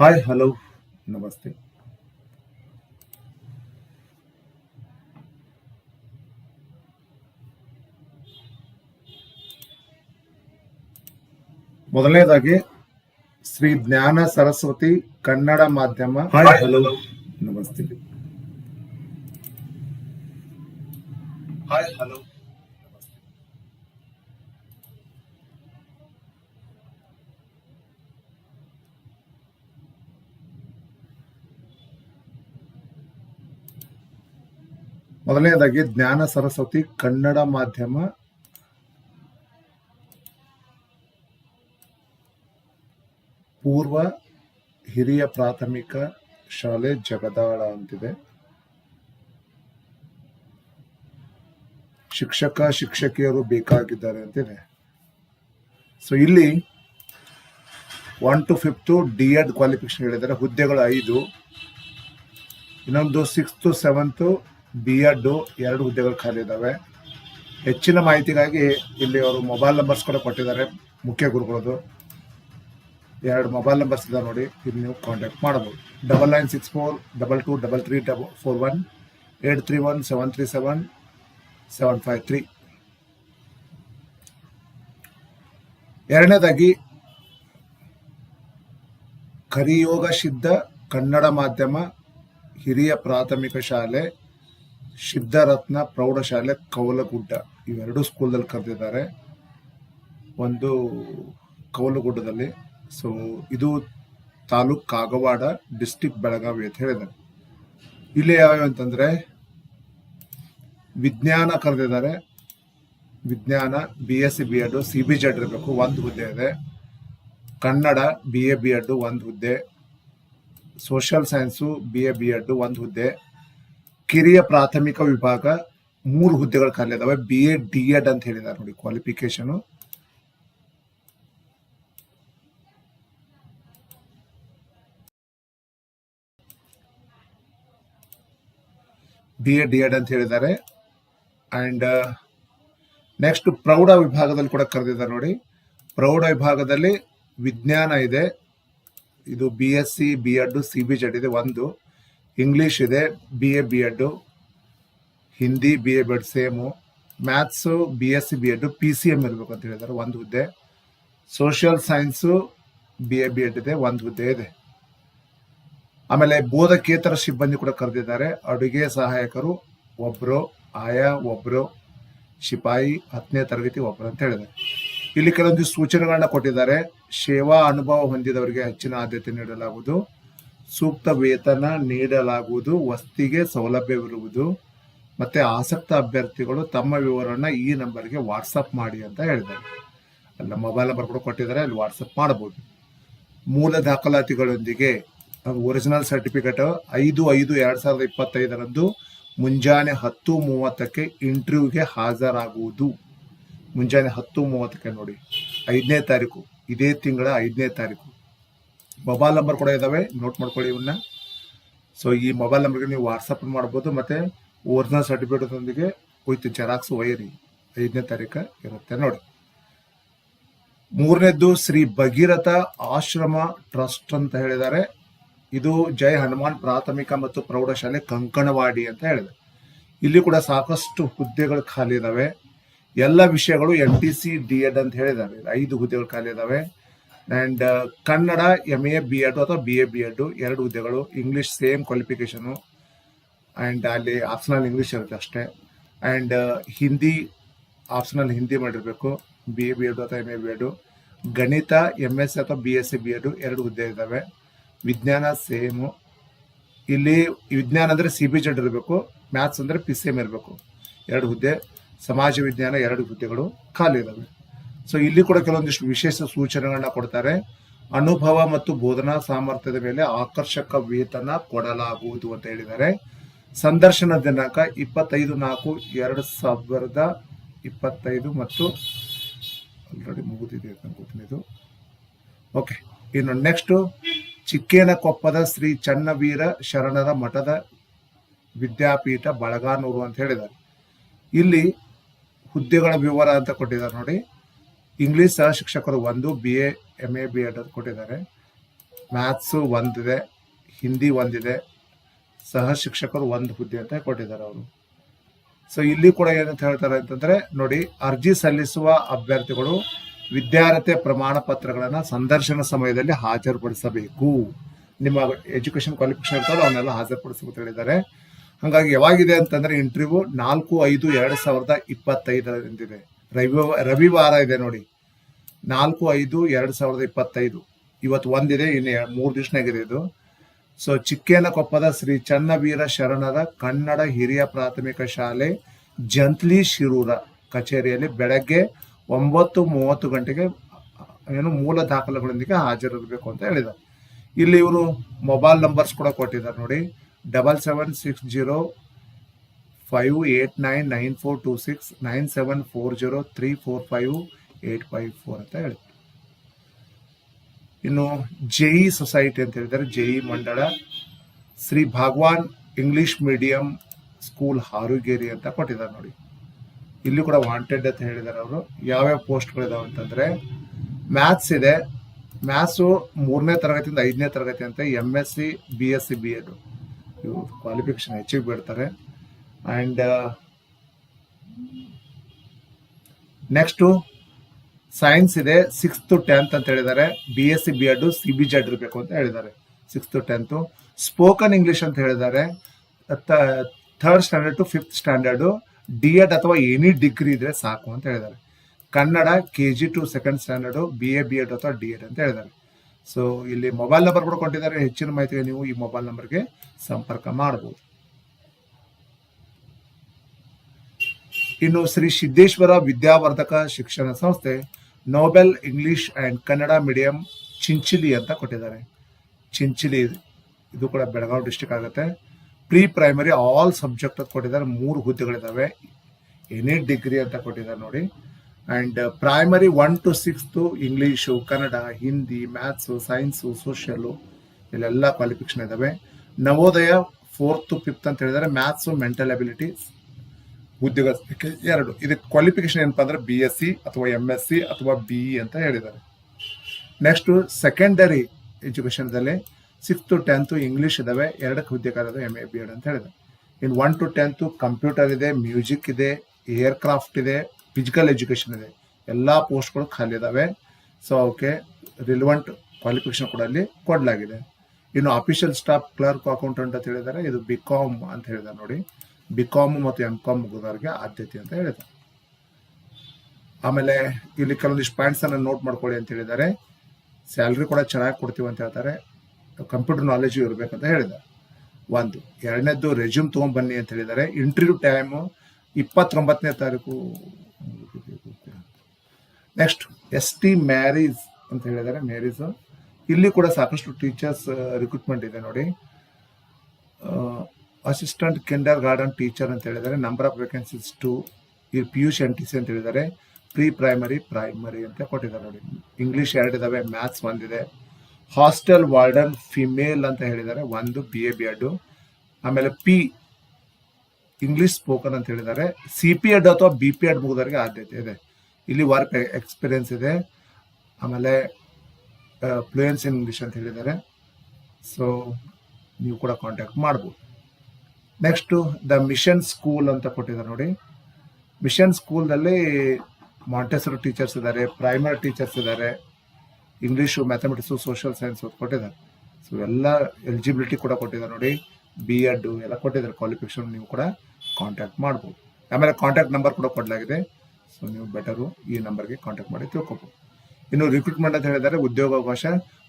Hi hello ನಮಸ್ತೆ. ಮೊದಲನೇದಾಗಿ ಶ್ರೀ ಜ್ಞಾನ ಸರಸ್ವತಿ ಕನ್ನಡ ಮಾಧ್ಯಮ. ಹಾಯ್ ಹಲೋ ನಮಸ್ತೆ. Hi hello. ಮೊದಲನೇದಾಗಿ ಜ್ಞಾನ ಸರಸ್ವತಿ ಕನ್ನಡ ಮಾಧ್ಯಮ. ಪೂರ್ವ ಹಿರಿಯ ಪ್ರಾಥಮಿಕ ಶಾಲೆ ಜಗದಾಳ ಅಂತಿದೆ. ಶಿಕ್ಷಕ, ಶಿಕ್ಷಕಿಯರು ಬೇಕಾಗಿದ್ದಾರೆ ಅಂತಿದೆ. ಸೊ ಇಲ್ಲಿ one to fifth D Ed qualification ಹೇಳಿದ್ದಾರೆ. ಹುದ್ದೆಗಳು ಐದು, ಇನ್ನೊಂದು ಸಿಕ್ಸ್ತು ಸೆವೆಂತು ಬಿ ಎಡ್ ಎರಡು ಹುದ್ದೆಗಳು ಖಾಲಿ ಇದ್ದಾವೆ. ಹೆಚ್ಚಿನ ಮಾಹಿತಿಗಾಗಿ ಇಲ್ಲಿ ಅವರು ಮೊಬೈಲ್ ನಂಬರ್ಸ್ ಕೂಡ ಕೊಟ್ಟಿದ್ದಾರೆ, ಮುಖ್ಯ ಗುರುಗಳದು ಎರಡು ಮೊಬೈಲ್ ನಂಬರ್ಸ್ ಇದಾವೆ ನೋಡಿ, ಇಲ್ಲಿ ನೀವು ಕಾಂಟ್ಯಾಕ್ಟ್ ಮಾಡಬಹುದು. Double nine six four, double two, double three, double four one, eight three one, seven three seven seven five three. ಎರಡನೇದಾಗಿ, ಕರಿಯೋಗ ಸಿದ್ಧ ಕನ್ನಡ ಮಾಧ್ಯಮ ಹಿರಿಯ ಪ್ರಾಥಮಿಕ ಶಾಲೆ ಸಿದ್ಧರತ್ನ ಪ್ರೌಢಶಾಲೆ ಕೌಲಗುಡ್ಡ. ಇವೆರಡು ಸ್ಕೂಲ್ದಲ್ಲಿ ಕರೆದಿದ್ದಾರೆ. ಒಂದು ಕೌಲಗುಡ್ಡದಲ್ಲಿ. ಸೊ ಇದು ತಾಲೂಕ್ ಕಾಗವಾಡ ಡಿಸ್ಟಿಕ್ ಬೆಳಗಾವಿ ಅಂತ ಹೇಳಿದ್ದಾರೆ. ಇಲ್ಲಿ ಯಾವ್ಯಾವ ಅಂತಂದ್ರೆ, ವಿಜ್ಞಾನ ಕರೆದಿದ್ದಾರೆ. ವಿಜ್ಞಾನ B S C B Ed C B Z ಇರಬೇಕು, ಒಂದು ಹುದ್ದೆ ಇದೆ. Kannada B A B Ed ಒಂದು ಹುದ್ದೆ. Social science B A B Ed ಒಂದು ಹುದ್ದೆ. ಕಿರಿಯ ಪ್ರಾಥಮಿಕ ವಿಭಾಗ ಮೂರು ಹುದ್ದೆಗಳು ಖಾಲಿ ಅದಾವೆ ಬಿ ಎ ಡಿ ಎಡ್ ಅಂತ ಹೇಳಿದ್ದಾರೆ ನೋಡಿ qualification B A D Ed ಅಂತ ಹೇಳಿದ್ದಾರೆ. ಅಂಡ್ ನೆಕ್ಸ್ಟ್ ಪ್ರೌಢ ವಿಭಾಗದಲ್ಲಿ ಕೂಡ ಕರೆದಿದ್ದಾರೆ ನೋಡಿ. ಪ್ರೌಢ ವಿಭಾಗದಲ್ಲಿ ವಿಜ್ಞಾನ ಇದೆ. ಇದು B S C B Ed C B Z ಇದೆ, ಒಂದು. ಇಂಗ್ಲಿಷ್ ಇದೆ B A B Ed Hindi B A B Ed same maths B S C B Ed P C M ಇರಬೇಕು ಅಂತ ಹೇಳಿದ್ದಾರೆ ಒಂದು ಹುದ್ದೆ. Social science B A B Ed ಇದೆ, ಒಂದು ಹುದ್ದೆ ಇದೆ. ಆಮೇಲೆ ಬೋಧಕೇತರ ಸಿಬ್ಬಂದಿ ಕೂಡ ಕರೆದಿದ್ದಾರೆ. ಅಡುಗೆ ಸಹಾಯಕರು, ಒಬ್ರು, ಆಯಾ, ಒಬ್ರು ಶಿಪಾಯಿ ಹತ್ತನೇ ತರಗತಿ ಒಬ್ರು ಅಂತ ಹೇಳಿದ್ದಾರೆ. ಇಲ್ಲಿ ಕೆಲವೊಂದು ಸೂಚನೆಗಳನ್ನ ಕೊಟ್ಟಿದ್ದಾರೆ. ಸೇವಾ ಅನುಭವ ಹೊಂದಿದವರಿಗೆ ಹೆಚ್ಚಿನ ಆದ್ಯತೆ ನೀಡಲಾಗುವುದು. ಸೂಕ್ತ ವೇತನ ನೀಡಲಾಗುವುದು, ವಸ್ತಿಗೆ ಸೌಲಭ್ಯವಿರುವುದು, ಮತ್ತೆ ಆಸಕ್ತ ಅಭ್ಯರ್ಥಿಗಳು ತಮ್ಮ ವಿವರವನ್ನು ಈ ನಂಬರ್ಗೆ ವಾಟ್ಸಪ್ ಮಾಡಿ ಅಂತ ಹೇಳಿದ್ದಾರೆ. ಅಲ್ಲ ಮೊಬೈಲ್ ನಂಬರ್ ಕೂಡ ಕೊಟ್ಟಿದ್ದಾರೆ, ಅಲ್ಲಿ ವಾಟ್ಸಪ್ ಮಾಡಬಹುದು ಮೂಲ ದಾಖಲಾತಿಗಳೊಂದಿಗೆ ಒರಿಜಿನಲ್ ಸರ್ಟಿಫಿಕೇಟ್ ಐದು ಐದು ಎರಡ್ ಸಾವಿರದ ಇಪ್ಪತ್ತೈದರಂದು ಮುಂಜಾನೆ ಹತ್ತು ಮೂವತ್ತಕ್ಕೆ ಇಂಟರ್ವ್ಯೂಗೆ ಹಾಜರಾಗುವುದು. ಮುಂಜಾನೆ ಹತ್ತು ಮೂವತ್ತಕ್ಕೆ ನೋಡಿ, ಐದನೇ ತಾರೀಕು, ಇದೇ ತಿಂಗಳ ಐದನೇ ತಾರೀಕು. ಮೊಬೈಲ್ ನಂಬರ್ ಕೂಡ ಇದಾವೆ. ನೋಟ್ ಮಾಡ್ಕೊಳ್ಳಿ ಇವನ್ನ ಸೊ ಈ ಮೊಬೈಲ್ ನಂಬರ್ಗೆ ನೀವು ವಾಟ್ಸಪ್ ಮಾಡ್ಬೋದು. ಮತ್ತೆ ಒರಿಜಿನಲ್ ಸರ್ಟಿಫಿಕೇಟ್ ಒಂದಿಗೆ ಹೋಯ್ತು. ಜೆರಾಕ್ಸ್ ವೈರಿ ಐದನೇ ತಾರೀಕು ಇರುತ್ತೆ ನೋಡಿ. ಮೂರನೇದ್ದು ಶ್ರೀ ಭಗೀರಥ ಆಶ್ರಮ ಟ್ರಸ್ಟ್ ಅಂತ ಹೇಳಿದ್ದಾರೆ. ಇದು ಜೈ ಹನುಮಾನ್ ಪ್ರಾಥಮಿಕ ಮತ್ತು ಪ್ರೌಢಶಾಲೆ ಕಂಕಣವಾಡಿ ಅಂತ ಹೇಳಿದೆ. ಇಲ್ಲಿ ಕೂಡ ಸಾಕಷ್ಟು ಹುದ್ದೆಗಳು ಖಾಲಿ ಇದಾವೆ. ಎಲ್ಲ ವಿಷಯಗಳು M T C D Ed ಅಂತ ಹೇಳಿದ್ದಾರೆ. ಐದು ಹುದ್ದೆಗಳು ಖಾಲಿ ಇದಾವೆ. And Kannada M A B Ed ಅಥವಾ ಬಿ ಎ ಬಿ ಎಡ್ ಎರಡು ಹುದ್ದೆಗಳು ಇಂಗ್ಲಿಷ್ ಸೇಮ್ ಕ್ವಾಲಿಫಿಕೇಶನು ಆ್ಯಂಡ್ ಅಲ್ಲಿ ಆಪ್ಷನಲ್ ಇಂಗ್ಲಿಷ್ ಇರುತ್ತೆ ಅಷ್ಟೇ. ಆ್ಯಂಡ್ ಹಿಂದಿ ಆಪ್ಷನಲ್ ಹಿಂದಿ ಮಾಡಿರಬೇಕು. ಬಿ ಎ ಬಿ ಎಡ್ ಅಥವಾ ಎಂ ಎ ಬಿ ಎಡ್ ಗಣಿತ ಎಂ ಎಸ್ ಅಥವಾ B S C B Ed ಎರಡು ಹುದ್ದೆ ಇದ್ದಾವೆ. ವಿಜ್ಞಾನ ಸೇಮು ಇಲ್ಲಿ ವಿಜ್ಞಾನ ಅಂದರೆ ಸಿ ಬಿ ಜೆಡ್ ಇರಬೇಕು. ಮ್ಯಾಥ್ಸ್ ಅಂದರೆ ಪಿ ಸಿ ಎಂ ಇರಬೇಕು. ಎರಡು ಹುದ್ದೆ. ಸಮಾಜ ವಿಜ್ಞಾನ ಎರಡು ಹುದ್ದೆಗಳು ಖಾಲಿ ಇದಾವೆ ಸೊ ಇಲ್ಲಿ ಕೂಡ ಕೆಲವೊಂದಿಷ್ಟು ವಿಶೇಷ ಸೂಚನೆಗಳನ್ನ ಕೊಡ್ತಾರೆ. ಅನುಭವ ಮತ್ತು ಬೋಧನಾ ಸಾಮರ್ಥ್ಯದ ಮೇಲೆ ಆಕರ್ಷಕ ವೇತನ ಕೊಡಲಾಗುವುದು ಅಂತ ಹೇಳಿದ್ದಾರೆ. ಸಂದರ್ಶನ ದಿನಾಂಕ ಇಪ್ಪತ್ತೈದು ನಾಲ್ಕು ಎರಡು ಸಾವಿರದ ಇಪ್ಪತ್ತೈದು ಮತ್ತು ಆಲ್ರೆಡಿ ಮುಗಿದಿದೆ ಇದು. ಓಕೆ ಇನ್ನು ನೆಕ್ಸ್ಟ್ ಚಿಕ್ಕೇನಕೊಪ್ಪದ ಶ್ರೀ ಚನ್ನವೀರ ಶರಣರ ಮಠದ ವಿದ್ಯಾಪೀಠ ಬಳಗಾನೂರು ಅಂತ ಹೇಳಿದ್ದಾರೆ. ಇಲ್ಲಿ ಹುದ್ದೆಗಳ ವಿವರ ಅಂತ ಕೊಟ್ಟಿದ್ದಾರೆ ನೋಡಿ. ಇಂಗ್ಲಿಷ್ ಸಹ ಶಿಕ್ಷಕರು ಒಂದು B A M A B Ed ಕೊಟ್ಟಿದ್ದಾರೆ. ಮ್ಯಾಥ್ಸು ಒಂದಿದೆ ಹಿಂದಿ ಒಂದಿದೆ, ಸಹ ಶಿಕ್ಷಕರು ಒಂದು ಹುದ್ದೆ ಅಂತ ಕೊಟ್ಟಿದ್ದಾರೆ ಅವರು. ಸೊ ಇಲ್ಲಿ ಕೂಡ ಏನಂತ ಹೇಳ್ತಾರೆ ಅಂತಂದ್ರೆ, ನೋಡಿ, ಅರ್ಜಿ ಸಲ್ಲಿಸುವ ಅಭ್ಯರ್ಥಿಗಳು ವಿದ್ಯಾರ್ಥಿ ಪ್ರಮಾಣ ಪತ್ರಗಳನ್ನ ಸಂದರ್ಶನ ಸಮಯದಲ್ಲಿ ಹಾಜರುಪಡಿಸಬೇಕು. ನಿಮ್ಮ ಎಜುಕೇಶನ್ ಕ್ವಾಲಿಫಿಕೇಶನ್ ಇರ್ತಾರೋ ಅವನ್ನೆಲ್ಲ ಹಾಜರುಪಡಿಸಬೇಕು ಹೇಳಿದ್ದಾರೆ. ಹಾಗಾಗಿ ಯಾವಾಗಿದೆ ಅಂತಂದ್ರೆ ಇಂಟರ್ವ್ಯೂ ನಾಲ್ಕು, ಐದು, ಎರಡು ಸಾವಿರದ ಇಪ್ಪತ್ತೈದರಿಂದಿದೆ ರವಿವಾರ ರವಿವಾರ ಇದೆ ನೋಡಿ. ನಾಲ್ಕು, ಐದು, ಎರಡು ಸಾವಿರದ ಇಪ್ಪತ್ತೈದು. ಇವತ್ತು ಒಂದಿದೆ, ಇನ್ನು ಮೂರು ದಿವಸನಾಗಿದೆ ಇದು. ಸೊ ಚಿಕ್ಕೇನಕೊಪ್ಪದ ಶ್ರೀ ಚನ್ನವೀರ ಶರಣರ ಕನ್ನಡ ಹಿರಿಯ ಪ್ರಾಥಮಿಕ ಶಾಲೆ ಜಂತ್ಲಿ ಶಿರೂರ ಕಚೇರಿಯಲ್ಲಿ ಬೆಳಗ್ಗೆ ಒಂಬತ್ತು ಮೂವತ್ತು ಗಂಟೆಗೆ, ಏನು ಮೂಲ ದಾಖಲೆಗಳೊಂದಿಗೆ ಹಾಜರಿರಬೇಕು ಅಂತ ಹೇಳಿದ್ದಾರೆ. ಇಲ್ಲಿ ಇವರು ಮೊಬೈಲ್ ನಂಬರ್ಸ್ ಕೂಡ ಕೊಟ್ಟಿದ್ದಾರೆ ನೋಡಿ. Double seven six zero five eight nine nine four two six nine seven four zero three four five eight five four ಅಂತ ಹೇಳಿ. ಇನ್ನು ಜೆಇ ಸೊಸೈಟಿ ಅಂತ ಹೇಳಿದ್ದಾರೆ. ಜೆಇ ಮಂಡಳ Shri Bhagwan English medium school Harugeri ಅಂತ ಕೊಟ್ಟಿದ್ದಾರೆ ನೋಡಿ. ಇಲ್ಲಿ ಕೂಡ ವಾಂಟೆಡ್ ಅಂತ ಹೇಳಿದ್ದಾರೆ ಅವರು. ಯಾವ್ಯಾವ ಪೋಸ್ಟ್ಗಳಿದಾವೆ ಅಂತಂದ್ರೆ ಮ್ಯಾಥ್ಸ್ ಇದೆ. ಮ್ಯಾಥ್ಸು ಮೂರನೇ ತರಗತಿಯಿಂದ ಐದನೇ ತರಗತಿ ಅಂತ M S C B S C B Ed ಇವು ಕ್ವಾಲಿಫಿಕೇಶನ್ ಹೆಚ್ಚಿಗೆ ಬಿಡ್ತಾರೆ. ಅಂಡ್ ನೆಕ್ಸ್ಟು ಸೈನ್ಸ್ ಇದೆ ಸಿಕ್ಸ್ತ್ ಟು ಟೆಂತ್ ಅಂತ ಹೇಳಿದ್ದಾರೆ. B S C B Ed C B Z ಇರಬೇಕು ಅಂತ ಹೇಳಿದ್ದಾರೆ. Sixth to tenth spoken English ಅಂತ ಹೇಳಿದ್ದಾರೆ. Third standard to fifth standard D Ed ಅಥವಾ ಎನಿ ಡಿಗ್ರಿ ಇದ್ರೆ ಸಾಕು ಅಂತ ಹೇಳಿದ್ದಾರೆ. Kannada K G to second standard B A B Ed ಅಥವಾ ಡಿ ಎಡ್ ಅಂತ ಹೇಳಿದ್ದಾರೆ. ಸೊ ಇಲ್ಲಿ ಮೊಬೈಲ್ ನಂಬರ್ ಕೂಡ ಕೊಟ್ಟಿದ್ದಾರೆ. ಹೆಚ್ಚಿನ ಮಾಹಿತಿಗೆ ನೀವು ಈ ಮೊಬೈಲ್ ನಂಬರ್ಗೆ ಸಂಪರ್ಕ ಮಾಡಬಹುದು ಇನ್ನು ಶ್ರೀ ಸಿದ್ದೇಶ್ವರ ವಿದ್ಯಾವರ್ಧಕ ಶಿಕ್ಷಣ ಸಂಸ್ಥೆ Nobel English and Kannada medium Chinchali ಅಂತ ಕೊಟ್ಟಿದ್ದಾರೆ. ಚಿಂಚಿಲಿ ಇದು ಕೂಡ ಬೆಳಗಾವಿ ಡಿಸ್ಟಿಕ್ ಆಗುತ್ತೆ. ಪ್ರೀ ಪ್ರೈಮರಿ ಆಲ್ ಸಬ್ಜೆಕ್ಟ್ ಅಂತ ಕೊಟ್ಟಿದ್ದಾರೆ. ಮೂರು ಹುದ್ದೆಗಳಿದ್ದಾವೆ. ಎನಿ ಡಿಗ್ರಿ ಅಂತ ಕೊಟ್ಟಿದ್ದಾರೆ ನೋಡಿ. And primary one to sixth English Kannada Hindi maths science social ಇಲ್ಲೆಲ್ಲ ಕ್ವಾಲಿಫಿಕೇಶನ್ ಇದ್ದಾವೆ. ನವೋದಯ ಫೋರ್ತ್ ಫಿಫ್ತ್ ಅಂತ ಹೇಳಿದರೆ ಮ್ಯಾಥ್ಸು ಮೆಂಟಲ್ ಅಬಿಲಿಟಿ ಹುದ್ದೆಗಳಿಗೆ ಎರಡು. ಇದಕ್ಕೆ ಕ್ವಾಲಿಫಿಕೇಶನ್ ಏನಪ್ಪ ಅಂದ್ರೆ ಬಿ ಎಸ್ ಸಿ ಅಥವಾ ಎಂ ಎಸ್ ಸಿ ಅಥವಾ ಬಿ ಇ ಅಂತ ಹೇಳಿದ್ದಾರೆ. ನೆಕ್ಸ್ಟ್ ಸೆಕೆಂಡರಿ ಎಜುಕೇಶನ್ದಲ್ಲಿ ಸಿಕ್ಸ್ ಟು ಟೆಂತ್ ಇಂಗ್ಲಿಷ್ ಇದಾವೆ, ಎರಡಕ್ಕೆ ಹುದ್ದೆಗಾರದು ಎಂ ಎ ಬಿ ಎಡ್ ಅಂತ ಹೇಳಿದೆ ಇನ್ನು ಒನ್ ಟು ಟೆಂತ್ ಕಂಪ್ಯೂಟರ್ ಇದೆ ಮ್ಯೂಸಿಕ್ ಇದೆ ಏರ್ ಕ್ರಾಫ್ಟ್ ಇದೆ ಫಿಸಿಕಲ್ ಎಜುಕೇಶನ್ ಇದೆ. ಎಲ್ಲ ಪೋಸ್ಟ್ಗಳು ಖಾಲಿ ಇದಾವೆ. ಸೊ ಅವಕ್ಕೆ ರಿಲಿವೆಂಟ್ ಕ್ವಾಲಿಫಿಕೇಶನ್ ಕೂಡ ಅಲ್ಲಿ ಕೊಡಲಾಗಿದೆ. ಇನ್ನು ಅಫಿಷಿಯಲ್ ಸ್ಟಾಫ್ ಕ್ಲರ್ಕ್ ಅಕೌಂಟೆಂಟ್ ಅಂತ ಹೇಳಿದ್ದಾರೆ. ಇದು ಬಿ ಕಾಮ್ ಅಂತ ಹೇಳಿದ್ದಾರೆ ನೋಡಿ. ಬಿ ಕಾಮ್ ಮತ್ತು ಎಂ ಕಾಮ್ ಮುಗಿದವರಿಗೆ ಆದ್ಯತೆ ಅಂತ ಹೇಳಿದ್ದಾರೆ ಆಮೇಲೆ ಇಲ್ಲಿ ಕೆಲವೊಂದಿಷ್ಟು ಪಾಯಿಂಟ್ಸ್ ಅನ್ನ ನೋಟ್ ಮಾಡ್ಕೊಳ್ಳಿ ಅಂತ ಹೇಳಿದ್ದಾರೆ. ಸ್ಯಾಲ್ರಿ ಕೂಡ ಚೆನ್ನಾಗಿ ಕೊಡ್ತೀವಿ ಅಂತ ಹೇಳ್ತಾರೆ. ಕಂಪ್ಯೂಟರ್ ನಾಲೆಜ್ ಇರಬೇಕಂತ ಹೇಳಿದ್ದಾರೆ ಒಂದು. ಎರಡನೇದ್ದು ರೆಸ್ಯೂಮ್ ತೊಗೊಂಬನ್ನಿ ಅಂತ ಹೇಳಿದ್ದಾರೆ. ಇಂಟರ್ವ್ಯೂ ಟೈಮು ಇಪ್ಪತ್ತೊಂಬತ್ತನೇ ತಾರೀಕು ನೆಕ್ಸ್ಟ್ ಎಸ್ ಟಿ ಮ್ಯಾರೀಸ್ ಅಂತ ಹೇಳಿದ್ದಾರೆ. ಮ್ಯಾರೀಸ್ ಇಲ್ಲಿ ಕೂಡ ಸಾಕಷ್ಟು ಟೀಚರ್ಸ್ ರಿಕ್ರೂಟ್ಮೆಂಟ್ ಇದೆ ನೋಡಿ. ಅಸಿಸ್ಟೆಂಟ್ ಕಿಂಡರ್ ಗಾರ್ಡನ್ ಟೀಚರ್ ಅಂತ ಹೇಳಿದರೆ ನಂಬರ್ ಆಫ್ ವೇಕೆನ್ಸೀಸ್ ಟು ಇಲ್ಲಿ P U C N T C ಅಂತ ಹೇಳಿದ್ದಾರೆ. ಪ್ರೀ ಪ್ರೈಮರಿ ಪ್ರೈಮರಿ ಅಂತ ಕೊಟ್ಟಿದ್ದಾರೆ ನೋಡಿ. ಇಂಗ್ಲಿಷ್ ಎರಡು ಇದಾವೆ ಮ್ಯಾಥ್ಸ್ ಒಂದಿದೆ. ಹಾಸ್ಟೆಲ್ ವಾರ್ಡನ್ ಫಿಮೇಲ್ ಅಂತ ಹೇಳಿದ್ದಾರೆ. ಒಂದು ಬಿ ಎ ಬಿ ಎಡ್ ಆಮೇಲೆ ಪಿ ಇಂಗ್ಲಿಷ್ ಸ್ಪೋಕನ್ ಅಂತ ಹೇಳಿದ್ದಾರೆ. ಸಿ ಪಿ ಎಡ್ ಅಥವಾ ಬಿ ಪಿ ಎಡ್ ಮುಗಿದವರಿಗೆ ಆದ್ಯತೆ ಇದೆ. ಇಲ್ಲಿ ವರ್ಕ್ ಎಕ್ಸ್ಪೀರಿಯನ್ಸ್ ಇದೆ. ಆಮೇಲೆ ಫ್ಲೂಯೆನ್ಸ್ ಇನ್ ಇಂಗ್ಲಿಷ್ ಅಂತ ಹೇಳಿದ್ದಾರೆ. ಸೊ ನೀವು ಕೂಡ ಕಾಂಟ್ಯಾಕ್ಟ್ ಮಾಡ್ಬೋದು. ನೆಕ್ಸ್ಟು ದ ಮಿಷನ್ ಸ್ಕೂಲ್ ಅಂತ ಕೊಟ್ಟಿದ್ದಾರೆ ನೋಡಿ. ಮಿಷನ್ ಸ್ಕೂಲ್ನಲ್ಲಿ ಮಾಂಟೆಸರು ಟೀಚರ್ಸ್ ಇದ್ದಾರೆ ಪ್ರೈಮರಿ ಟೀಚರ್ಸ್ ಇದ್ದಾರೆ ಇಂಗ್ಲೀಷು ಮ್ಯಾಥಮೆಟಿಕ್ಸು ಸೋಷಿಯಲ್ ಸೈನ್ಸ್ ಕೊಟ್ಟಿದ್ದಾರೆ. ಸೊ ಎಲ್ಲ ಎಲಿಜಿಬಿಲಿಟಿ ಕೂಡ ಕೊಟ್ಟಿದ್ದಾರೆ ನೋಡಿ. ಬಿ ಎಡ್ ಎಲ್ಲ ಕೊಟ್ಟಿದ್ದಾರೆ ಕ್ವಾಲಿಫಿಕೇಶನ್ ನೀವು ಕೂಡ ಕಾಂಟ್ಯಾಕ್ಟ್ ಮಾಡ್ಬೋದು. ಆಮೇಲೆ ಕಾಂಟ್ಯಾಕ್ಟ್ ನಂಬರ್ ಕೂಡ ಕೊಡಲಾಗಿದೆ. ಸೊ ನೀವು ಬೆಟರು ಈ ನಂಬರ್ಗೆ ಕಾಂಟ್ಯಾಕ್ಟ್ ಮಾಡಿ ತಿಳ್ಕೊಬೋದು. ಇನ್ನು ರಿಕ್ರೂಟ್ಮೆಂಟ್ ಅಂತ ಹೇಳಿದರೆ ಉದ್ಯೋಗಾವಕಾಶ.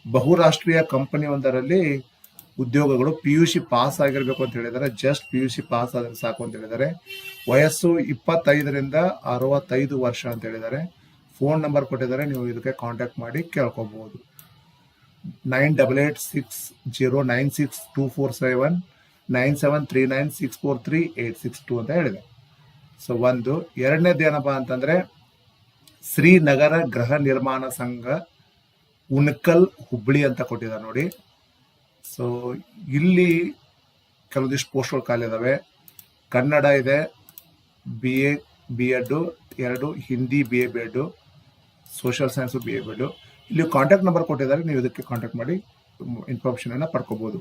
ಬಹುರಾಷ್ಟ್ರೀಯ ಕಂಪನಿ ಒಂದರಲ್ಲಿ ಉದ್ಯೋಗಗಳು ಪಿ ಯು ಸಿ ಪಾಸ್ ಆಗಿರ್ಬೇಕು ಅಂತ ಹೇಳಿದ್ದಾರೆ. Just P U C pass ಆದ್ರೆ ಸಾಕು ಅಂತ ಹೇಳಿದ್ದಾರೆ. ವಯಸ್ಸು ಇಪ್ಪತ್ತೈದರಿಂದ ಅರವತ್ತೈದು ವರ್ಷ ಅಂತ ಹೇಳಿದ್ದಾರೆ. ಫೋನ್ ನಂಬರ್ ಕೊಟ್ಟಿದ್ದಾರೆ. ನೀವು ಇದಕ್ಕೆ ಕಾಂಟ್ಯಾಕ್ಟ್ ಮಾಡಿ ಕೇಳ್ಕೊಬಹುದು nine double eight six zero nine six two four seven nine seven three nine six four three eight six two ಅಂತ ಹೇಳಿದೆ. ಸೊ ಒಂದು, ಎರಡನೇದು ಏನಪ್ಪಾ ಅಂತಂದ್ರೆ ಶ್ರೀನಗರ ಗೃಹ ನಿರ್ಮಾಣ ಸಂಘ ಉಣಕಲ್ ಹುಬ್ಳಿ ಅಂತ ಕೊಟ್ಟಿದ್ದಾರೆ ನೋಡಿ. ಸೊ ಇಲ್ಲಿ ಕೆಲವೊಂದಿಷ್ಟು ಪೋಸ್ಟ್ಗಳು ಖಾಲಿ ಇದಾವೆ. ಕನ್ನಡ ಇದೆ ಬಿ ಎ ಬಿ ಎಡ್ ಎರಡು, Hindi B A B Ed social science B A B Ed ಇಲ್ಲಿ ಕಾಂಟ್ಯಾಕ್ಟ್ ನಂಬರ್ ಕೊಟ್ಟಿದ್ದಾರೆ, ನೀವು ಇದಕ್ಕೆ ಕಾಂಟ್ಯಾಕ್ಟ್ ಮಾಡಿ ಇನ್ಫಾರ್ಮೇಷನನ್ನು ಪಡ್ಕೋಬೋದು.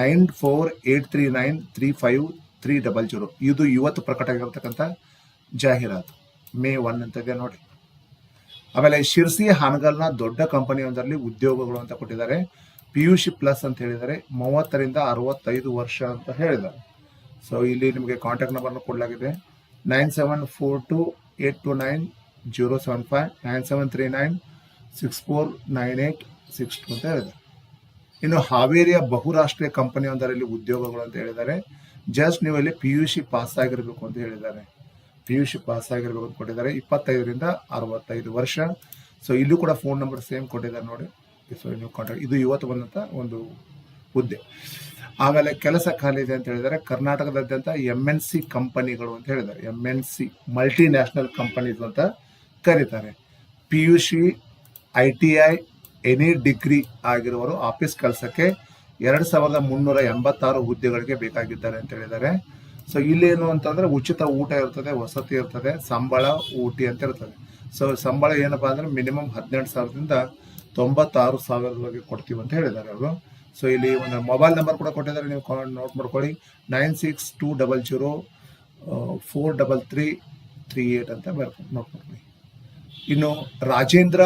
Nine four eight three nine three five three double zero. ಇದು ಇವತ್ತು ಪ್ರಕಟ ಆಗಿರತಕ್ಕಂಥ ಜಾಹೀರಾತು. ಮೇ ಒನ್ ಅಂತ ಇದೆ ನೋಡಿ. ಆಮೇಲೆ ಶಿರ್ಸಿ, ಹಾನಗಲ್ನ ದೊಡ್ಡ ಕಂಪನಿಯೊಂದರಲ್ಲಿ ಉದ್ಯೋಗಗಳು ಅಂತ ಕೊಟ್ಟಿದ್ದಾರೆ. ಪಿ ಯು ಸಿ ಪ್ಲಸ್ ಅಂತ ಹೇಳಿದರೆ ಮೂವತ್ತರಿಂದ ಅರವತ್ತೈದು ವರ್ಷ ಅಂತ ಹೇಳಿದ್ದಾರೆ. ಸೊ ಇಲ್ಲಿ ನಿಮಗೆ ಕಾಂಟ್ಯಾಕ್ಟ್ ನಂಬರ್ನ ಕೊಡಲಾಗಿದೆ. Nine seven four two eight two nine zero seven five nine seven three nine six four nine eight six two ಅಂತ ಹೇಳಿದ್ದಾರೆ. ಇನ್ನು ಹಾವೇರಿಯ ಬಹುರಾಷ್ಟ್ರೀಯ ಕಂಪನಿಯೊಂದರಲ್ಲಿ ಉದ್ಯೋಗಗಳು ಅಂತ ಹೇಳಿದ್ದಾರೆ. ಜಸ್ಟ್ ನೀವು ಇಲ್ಲಿ ಪಿ ಯು ಸಿ ಪಾಸ್ ಆಗಿರಬೇಕು ಅಂತ ಹೇಳಿದ್ದಾರೆ. ಪಿ ಯು ಸಿ ಪಾಸ್ ಆಗಿರಬೇಕು ಅಂತ ಕೊಟ್ಟಿದ್ದಾರೆ. ಇಪ್ಪತ್ತೈದರಿಂದ ಅರವತ್ತೈದು ವರ್ಷ. ಸೊ ಇಲ್ಲೂ ಕೂಡ ಫೋನ್ ನಂಬರ್ ಸೇಮ್ ಕೊಟ್ಟಿದ್ದಾರೆ ನೋಡಿ. ಸೊ ನೀವು ಕಾಂಟ್ರಾಕ್ಟ್ ಇದು ಇವತ್ತು ಬಂದಂಥ ಒಂದು ಹುದ್ದೆ. ಆಮೇಲೆ ಕೆಲಸ ಖಾಲಿ ಇದೆ ಅಂತ ಹೇಳಿದರೆ ಕರ್ನಾಟಕದಾದ್ಯಂತ ಎಂ ಎನ್ ಸಿ ಕಂಪನಿಗಳು ಅಂತ ಹೇಳಿದ್ದಾರೆ. M N C multi national companies ಅಂತ ಕರೀತಾರೆ. P U C I T I any degree ಆಗಿರುವವರು office ಕೆಲಸಕ್ಕೆ ಎರಡು ಸಾವಿರದ ಮುನ್ನೂರ ಎಂಬತ್ತಾರು ಹುದ್ದೆಗಳಿಗೆ ಬೇಕಾಗಿದ್ದಾರೆ ಅಂತ ಹೇಳಿದ್ದಾರೆ. ಸೊ ಇಲ್ಲೇನು ಅಂತಂದ್ರೆ ಉಚಿತ ಊಟ ಇರ್ತದೆ, ವಸತಿ ಇರ್ತದೆ, ಸಂಬಳ, ಊಟಿ ಅಂತ ಇರ್ತದೆ. ಸೊ ಸಂಬಳ ಏನಪ್ಪಾ ಅಂದ್ರೆ ಮಿನಿಮಮ್ ಹದಿನೆಂಟು ಸಾವಿರದಿಂದ ತೊಂಬತ್ತಾರು ಸಾವಿರದೊಳಗೆ ಕೊಡ್ತೀವಿ ಅಂತ ಹೇಳಿದ್ದಾರೆ ಅವರು. ಸೊ ಇಲ್ಲಿ ಒಂದು ಮೊಬೈಲ್ ನಂಬರ್ ಕೂಡ ಕೊಟ್ಟಿದ್ದಾರೆ. ನೀವು ನೋಟ್ ಮಾಡ್ಕೊಳ್ಳಿ. Nine six two double zero four double three three eight ಅಂತ ನೋಟ್ ಮಾಡ್ಕೊಳ್ಳಿ. ಇನ್ನು Rajendra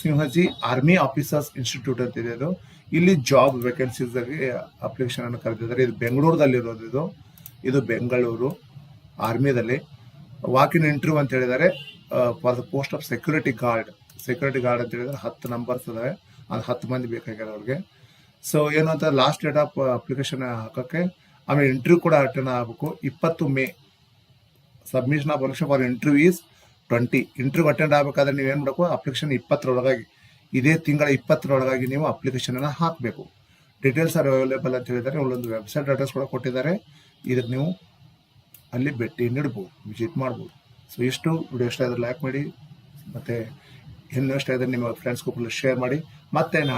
Sinhji army officers institute ಅಂತ ಇದೆ ಅದು. ಇಲ್ಲಿ ಜಾಬ್ ವೇಕೆನ್ಸೀಸ್ ಅಪ್ಲಿಕೇಶನ್ ಅನ್ನು ಕರೆದಿದ್ದಾರೆ. ಇದು ಬೆಂಗಳೂರದಲ್ಲಿರೋದು ಇದು. ಇದು ಬೆಂಗಳೂರು ಆರ್ಮಿದಲ್ಲಿ ವಾಕಿನ್ ಇಂಟರ್ವ್ಯೂ ಅಂತ ಹೇಳಿದ್ದಾರೆ. For the post of security guard security guard ಅಂತ ಹೇಳಿದ್ರೆ ಹತ್ತು ನಂಬರ್ಸ್ ಇದಾವೆ. ಅದು ಹತ್ತು ಮಂದಿ ಬೇಕಾಗ್ಯಾರ ಅವ್ರಿಗೆ. ಸೊ ಏನು ಅಂತ ಲಾಸ್ಟ್ ಡೇಟ್ ಆಫ್ ಅಪ್ಲಿಕೇಶನ್ ಹಾಕೋಕ್ಕೆ, ಆಮೇಲೆ ಇಂಟರ್ವ್ಯೂ ಕೂಡ ಅಟೆಂಡ್ ಆಗಬೇಕು. ಇಪ್ಪತ್ತು May submission of application for interview is twenty interview attend ಆಗಬೇಕಾದ್ರೆ ನೀವು ಏನು ಮಾಡಬೇಕು? ಅಪ್ಲಿಕೇಶನ್ ಇಪ್ಪತ್ತರೊಳಗಾಗಿ, ಇದೇ ತಿಂಗಳ ಇಪ್ಪತ್ತರೊಳಗಾಗಿ ನೀವು ಅಪ್ಲಿಕೇಶನ್ ಅನ್ನು ಹಾಕಬೇಕು. ಡೀಟೇಲ್ಸ್ ಆರ್ ಅವೈಲೇಬಲ್ ಅಂತ ಹೇಳಿದರೆ ಒಂದು ವೆಬ್ಸೈಟ್ ಅಡ್ರೆಸ್ ಕೂಡ ಕೊಟ್ಟಿದ್ದಾರೆ. ಇದಕ್ಕೆ ನೀವು ಅಲ್ಲಿ ಭೇಟಿ ನೀಡ್ಬೋದು ವಿಸಿಟ್ ಮಾಡ್ಬೋದು. ಸೊ ಇಷ್ಟು ವಿಡಿಯೋ ಇಷ್ಟ ಆದರೆ ಲೈಕ್ ಮಾಡಿ, ಮತ್ತು ಇನ್ನೂ ಇಷ್ಟ ಇದ್ರೆ ನಿಮ್ಮ ಫ್ರೆಂಡ್ಸ್ ಗ್ರೂಪಲ್ಲಿ ಶೇರ್ ಮಾಡಿ. ಮತ್ತೆ ನಾಳೆ